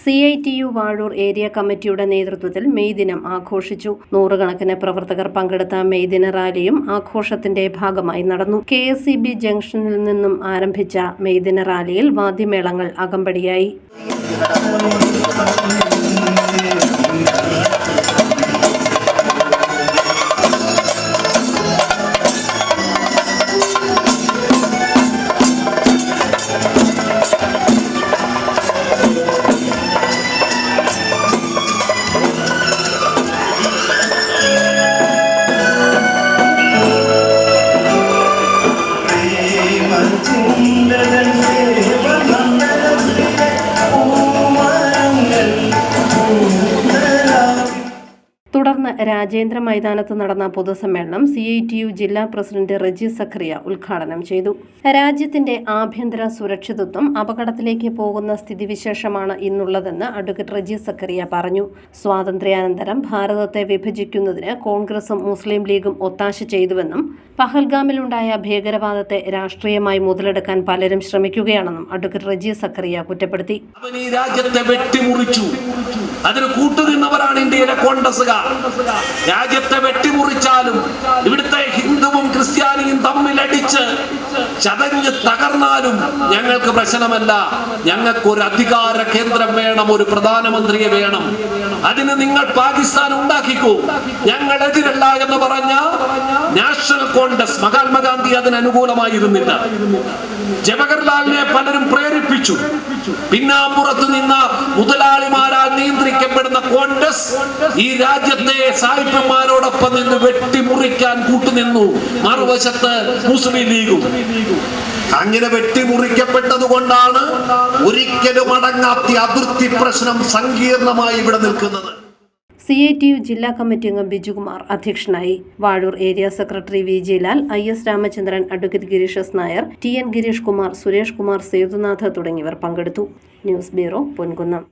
C I T U Vazhoor area കമ്മിറ്റിയുടെ നേതൃത്വത്തിൽ May ദിനം ആഘോഷിച്ചു. നൂറുകണക്കിന് പ്രവർത്തകർ പങ്കെടുത്ത മെയ് ദിന റാലിയും ആഘോഷത്തിന്റെ ഭാഗമായി നടന്നു. കെ എസ് ബി ജംഗ്ഷനിൽ നിന്നും ആരംഭിച്ച മെയ് ദിന റാലിയിൽ വാദ്യമേളങ്ങൾ അകമ്പടിയായി. രാജേന്ദ്ര മൈതാനത്ത് നടന്ന പൊതുസമ്മേളനം സി ഐ ടി യു ജില്ലാ പ്രസിഡന്റ് റജി സഖറിയ ഉദ്ഘാടനം ചെയ്തു. രാജ്യത്തിന്റെ ആഭ്യന്തര സുരക്ഷിതത്വം അപകടത്തിലേക്ക് പോകുന്ന സ്ഥിതിവിശേഷമാണ് ഇന്നുള്ളതെന്ന് അഡ്വക്കേറ്റ് റജി സഖറിയ പറഞ്ഞു. സ്വാതന്ത്ര്യാനന്തരം ഭാരതത്തെ വിഭജിക്കുന്നതിന് കോൺഗ്രസും മുസ്ലിം ലീഗും ഒത്താശ ചെയ്തുവെന്നും പഹൽഗാമിലുണ്ടായ ഭീകരവാദത്തെ രാഷ്ട്രീയമായി മുതലെടുക്കാൻ പലരും ശ്രമിക്കുകയാണെന്നും അഡ്വക്കേറ്റ് റജി സഖറിയ കുറ്റപ്പെടുത്തി. രാജ്യത്തെ വെട്ടിമുറിച്ചു. അതിന് കൂട്ടുനിന്നവരാണ് ഇന്ത്യയിലെ കോൺഗ്രസുകാർ രാജ്യത്തെ വെട്ടിമുറിച്ചാലും ഇവിടുത്തെ ഹിന്ദുവും ക്രിസ്ത്യാനിയും തമ്മിൽ അടിച്ച് ചതഞ്ഞ് തകർന്നാലും ഞങ്ങൾക്ക് പ്രശ്നമല്ല. ഞങ്ങൾക്ക് ഒരു അധികാര കേന്ദ്രം വേണം ഒരു പ്രധാനമന്ത്രിയെ വേണം. അതിന് നിങ്ങൾ പാകിസ്ഥാൻ ഉണ്ടാക്കിക്കൂ. ഞങ്ങൾ എതിരല്ല എന്ന് പറഞ്ഞ നാഷണൽ കോൺഗ്രസ് മഹാത്മാഗാന്ധി അതിന് അനുകൂലമായിരുന്നില്ല. ജവഹർലാലിനെ പലരും പ്രേരിപ്പിച്ചു. പിന്നാമ്പുറത്ത് നിയന്ത്രിക്കപ്പെടുന്ന കോൺഗ്രസ് ഈ രാജ്യത്തെ സായിപ്പന്മാരോടൊപ്പം നിന്ന് വെട്ടിമുറിക്കാൻ കൂട്ടുനിന്നു. മറുവശത്ത് മുസ്ലിം ലീഗും. അങ്ങനെ വെട്ടിമുറിക്കപ്പെട്ടത് കൊണ്ടാണ് ഒരിക്കലും അടങ്ങാത്ത അതിർത്തി പ്രശ്നം സങ്കീർണമായി ഇവിടെ നിൽക്കുന്നത്. സി ഐ ടി യു ജില്ലാ കമ്മിറ്റി അംഗം ബിജുകുമാർ അധ്യക്ഷനായി Vazhoor area secretary V Jayalal I S Ramachandran advocate Girish S Nair T N Girish Kumar Suresh Kumar Sethunath തുടങ്ങിയവർ പങ്കെടുത്തു. News bureau Ponkunnam.